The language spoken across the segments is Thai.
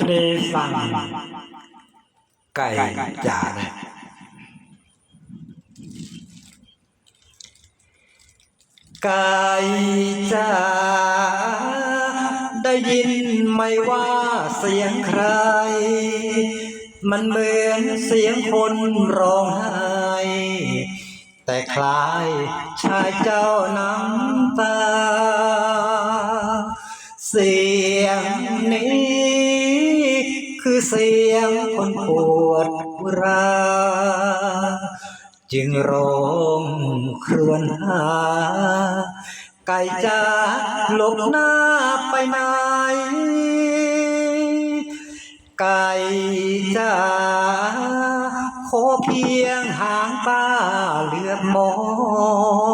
ชนีสั่งไก่จ่าเไก่จ่าได้ยินไหมว่าเสียงใคร มันเหมือนเสียงคนร้องไห้แต่คล้ายชายเจ้าน้ำตา เสียงนี้ เสียงคนปวดรา จึงร้องครวญหา ไก่จะหลบหน้าไปไหนไก่จ้าขอเพียงหางตาเหลือบมอ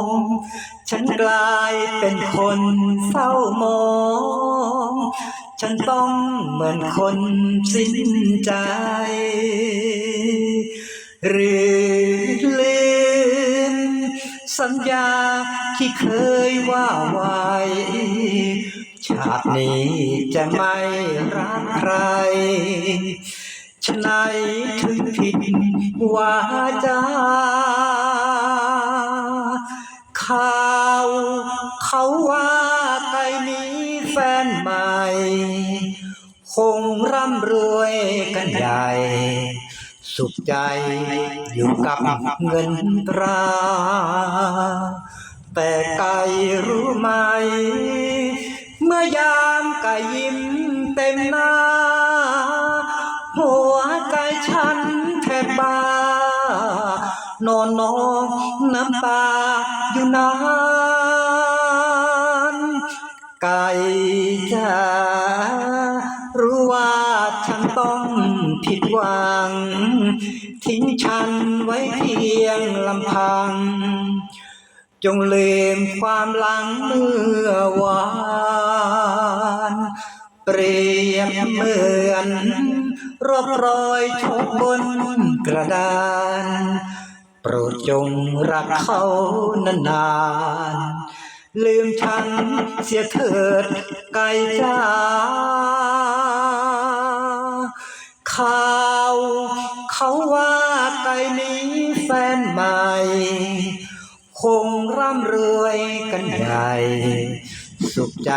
ง ฉันกลายเป็นคนเศร้ามอง ฉันต้องเหมือนคนสิ้นใจ หรือลืมสัญญาที่เคยว่าไว้ชาตินี้จะไม่รักใครฉะไหนถึงผิดวาจาข่าวเขาว่าไก่มีแฟนใหม่ คงร่ำรวยกันใหญ่ สุขใจอยู่กับเงินตรา แต่ไก่รู้ไหม เมื่อยามไก่ยิ้มเต็มหน้า หัวใจฉันแทบบ้านอนนองน้ำตาอยู่นานไก่ ฉันต้องผิดหวัง ทิ้งฉันไว้เพียงลำพัง จงลืมความหลังเมื่อวาน เปรียบเหมือนรอบรอยชกบนกระดาน โปรดจงรักเขานานๆลืมฉันเสียเถิดไก่จ้า คงร่ำรวยกันใหญ่สุขใจ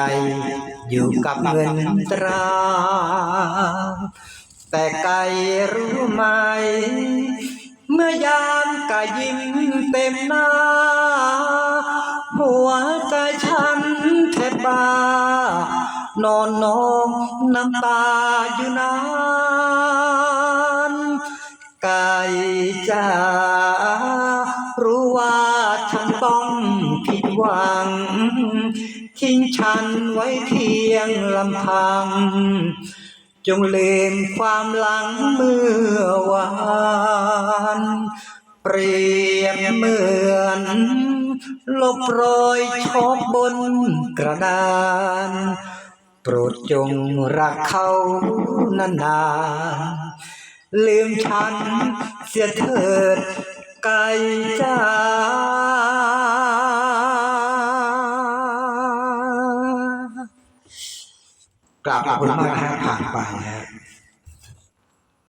อยู่กับเงินตรา แต่ไก่รู้ไหม เมื่อยามก่ยิ้มเต็มหน้า หัวใจฉันแทบบ้านอนนองน้ำตาอยู่นานไก่จ้า หวัง ทิ้งฉันไว้เพียงลำพัง จงลืมความหลังเมื่อวานเปรียบเหมือนลบรอยชอบบนกระดาน โปรดจงรักเขานานๆลืมฉันเสียเถิดไก่จ้า กราบขอบคุณมากนะฮะผ่านไปฮะ